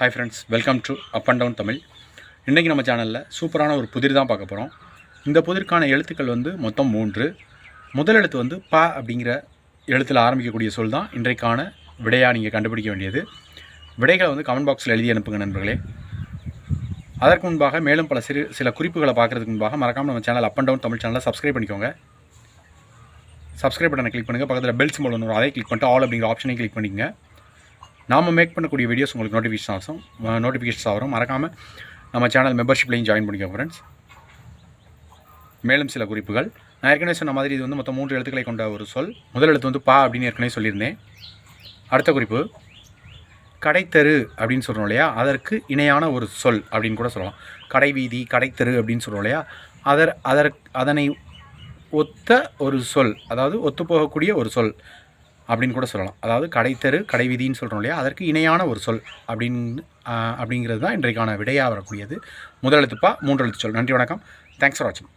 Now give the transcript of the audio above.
Hi friends welcome to up and down Tamil. இன்றைக்கி நம்ம சேனலில் சூப்பரான ஒரு புதிர் தான் பார்க்க போகிறோம் இந்த புதிர்க்கான எழுத்துக்கள் வந்து மொத்தம் மூன்று. முதல் எழுத்து வந்து ப அப்படிங்கிற எழுத்தில் ஆரம்பிக்கக்கூடிய சொல் தான் இன்றைக்கான விடையாக நீங்கள் கண்டுபிடிக்க வேண்டியது. விடைகளை வந்து கமெண்ட் பாக்ஸில் எழுதி அனுப்புங்க நண்பர்களே. அதற்கு முன்பாக மேலும் பல சிறு சில குறிப்புகளை பார்க்குறதுக்கு முன்பாக மறக்காமல் நம்ம channel up and down Tamil சேனலை சப்ஸ்கிரைப் பண்ணிக்கோங்க. சப்ஸ்கிரைப் பட்டனை கிளிக் பண்ணுங்கள் பக்கத்தில் பெல் சிம்பிள் ஒன்று வரும். அதை கிளிக் பண்ணிட்டு ஆல் அப்படிங்கிற ஆப்ஷனையும் கிளிக் பண்ணிக்கங்க. நாம் மேக் பண்ணக்கூடிய வீடியோஸ் உங்களுக்கு நோட்டிஃபிகேஷன் ஆகும். நோட்டிஃபிகேஷன்ஸ் ஆகும் மறக்காமல் நம்ம சேனல் மெம்பர்ஷிப்லையும் ஜாயின் பண்ணிக்கோங்க ஃப்ரெண்ட்ஸ் மேலும் சில குறிப்புகள். நான் ஏற்கனவே சொன்ன மாதிரி இது வந்து மொத்தம் மூன்று எழுத்துக்களை கொண்ட ஒரு சொல். முதல் எழுத்து வந்து பா அப்படின்னு ஏற்கனவே சொல்லியிருந்தேன். அடுத்த குறிப்பு கடைத்தெரு அப்படின்னு சொல்கிறோம் இல்லையா? அதற்கு இணையான ஒரு சொல் அப்படின்னு கூட சொல்லலாம். கடைவீதி கடைத்தெரு அப்படின்னு சொல்கிறோம் இல்லையா? அதர் அதற் அதனை ஒத்த ஒரு சொல் அதாவது ஒத்துப்போகக்கூடிய ஒரு சொல். அப்படின்னு கூட சொல்லலாம். அதாவது கடைத்தெரு கடைவீதின்னு சொல்கிறோம் இல்லையா? அதற்கு இணையான ஒரு சொல் அப்படின்னு அப்படிங்கிறது தான் இன்றைக்கான விடையாக வரக்கூடியது. முதல் எழுத்துப்பா மூன்று எழுத்து சொல். நன்றி வணக்கம். தேங்க்ஸ் ஃபார் வாட்சிங்